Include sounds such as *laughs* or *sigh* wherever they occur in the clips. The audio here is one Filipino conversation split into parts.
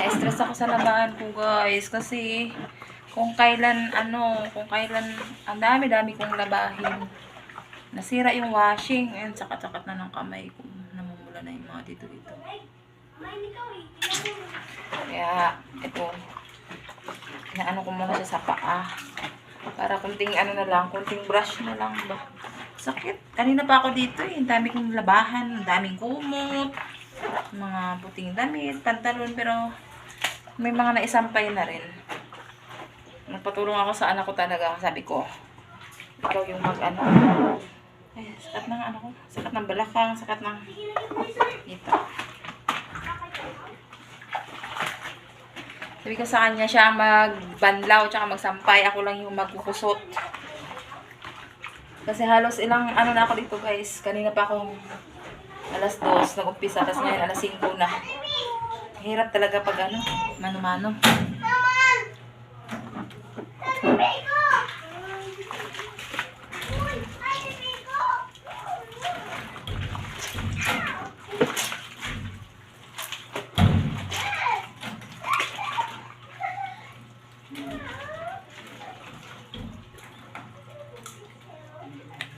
Na-stress ako sa labahan ko guys kasi kung kailan ano, kung kailan ang dami-dami kong labahin. Nasira yung washing. Ayun, sakat-sakat na ng kamay ko. Namumula na yung mga dito dito. Kaya, ito. Inaano ko muna siya sa paa. Para kunting ano na lang, kunting brush na lang ba. Sakit. Kanina pa ako dito eh. Ang dami kong labahan, ang daming kumot, mga puting damit, pantalon, pero may mga naisampay na rin. Nagpatulong ako sa anak ko talaga. Sabi ko, ikaw yung mag ano. Ay, sakat ng ano ko. Sakat ng balakang, sakat ng dito. Sabi ko sa kanya siya magbanlaw tsaka magsampay. Ako lang yung magkukusot. Kasi halos ilang ano na ako dito guys. Kanina pa akong alas 2 nag-umpisa. Tapos ngayon alas 5 na. Hirap talaga pag ano, mano-mano.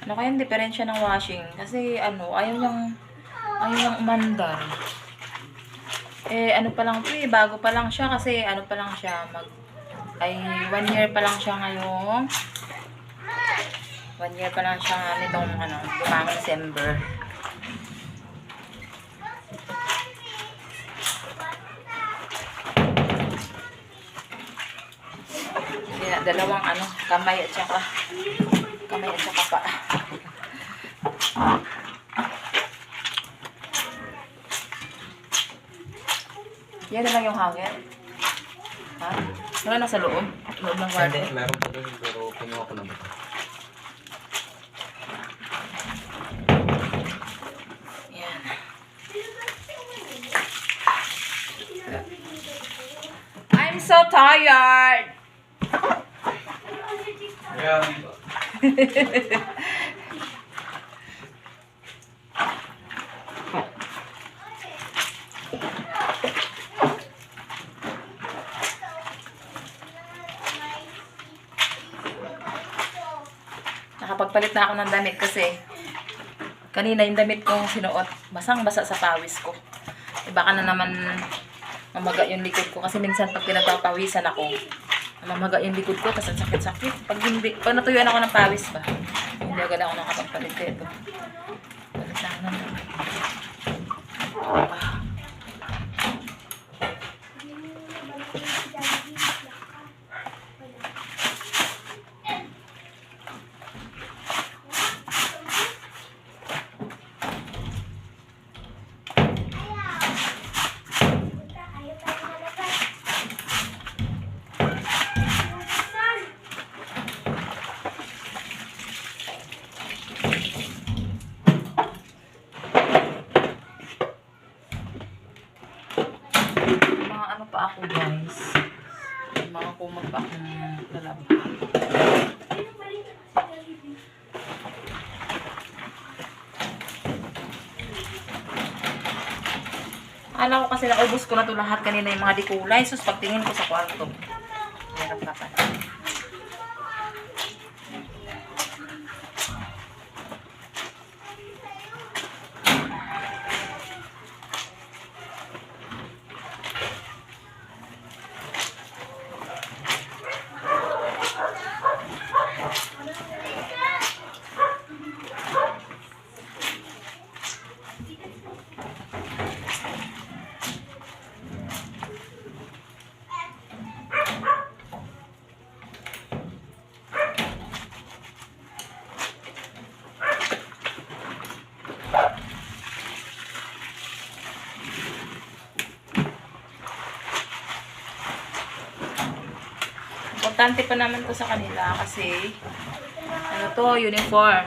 Ano kaya yung diferensya ng washing? Kasi ano, ayaw niyang, ayaw niyang umandar. Eh, ano pa lang to eh, bago pa lang siya kasi ano pa lang siya, mag, ay, one year pa lang siya ngayon. One year pa lang siya nitong, ano, lumang December. Kaya dalawang ano, kamay at saka kamay at saka pa. Yan na lang yung hangin. Ha? Wala na sa loob. Loob ng Hindi, kwarto. meron pa doon pero kinuha ko na ba? Yan. I'm so tired. Yeah. *laughs* Nakapagpalit na ako ng damit kasi kanina yung damit kong sinuot, basang-basa sa pawis ko. E baka na naman mamaga yung likod ko kasi minsan pag pinagpapawisan ako, mamaga yung likod ko tapos ang sakit-sakit. Pag hindi, pag natuyuan ako ng pawis ba, hindi agad ako nakapagpalit ito. Palit na ako ng damit. Ah. mga ano pa ako guys. Mga kumot pa akong lalaba. Alam ko kasi naubos ko na to lahat kanina yung mga dikulay. Sus, pagtingin ko sa kwarto. Meron pa pa. Importante pa naman to sa kanila kasi ano to, uniform.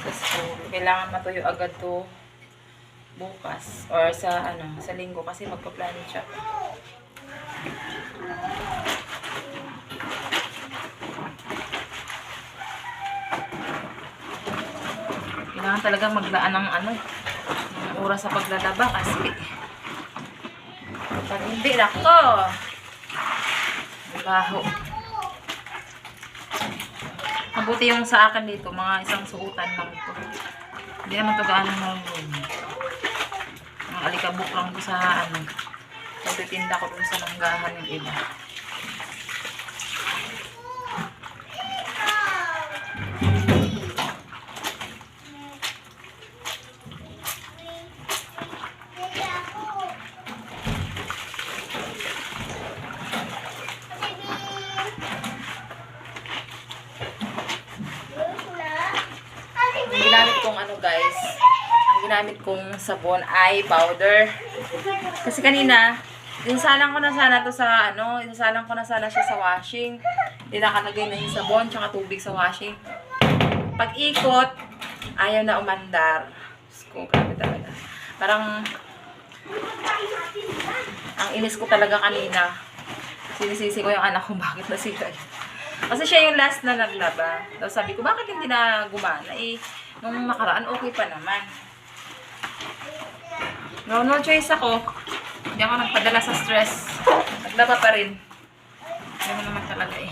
Kasi kailangan matuyo agad to bukas or sa ano, sa linggo kasi magpa-planning siya. Kailangan talaga maglaan ng ano, ng oras sa paglalaba kasi pag Hindi, nako. Baho. Mabuti yung sa akin dito, mga isang suotan lang ito. Hindi naman ito gaano nalulun. Ang alikabok lang ko sa ano. Pagtitinda ko dun sa langgahan yung iba. Ang ginamit kong ano guys, ang ginamit kong sabon ay powder. Kasi kanina, isasalang ko na sana to sa ano, isasalang ko na sana siya sa washing. Hindi nakalagay na yung sabon tsaka tubig sa washing. Pag ikot, ayaw na umandar. Diyos ko, grabe talaga. Parang, ang inis ko talaga kanina. Sinisisi ko yung anak ko *laughs* bakit nasira yun. Kasi siya yung last na naglaba. Tapos sabi ko, bakit hindi na gumana? Eh, nung makaraan, okay pa naman. No, no choice ako. Hindi ako nagpadala sa stress. Naglaba pa rin. Hindi mo naman talaga eh.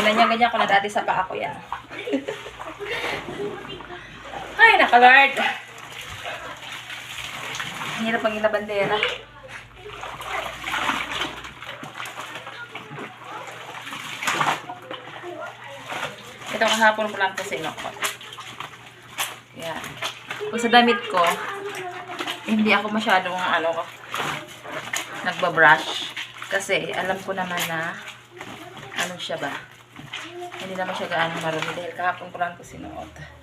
Buti, ganyan-ganyan ko na dati sa paa ko yan. Ay, nakalard. Ang hirap maging bandera. Ito kahapon ko lang ito sinokot. Yan. Kung sa damit ko, hindi ako masyadong ano, nagbabrush. Kasi alam ko naman na ano siya ba? Hindi naman siya gaano marumi dahil kahapon ko lang ito sinuot.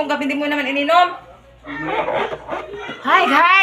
Ren, gab kape mo gabi, hindi mo naman ininom. Hi guys!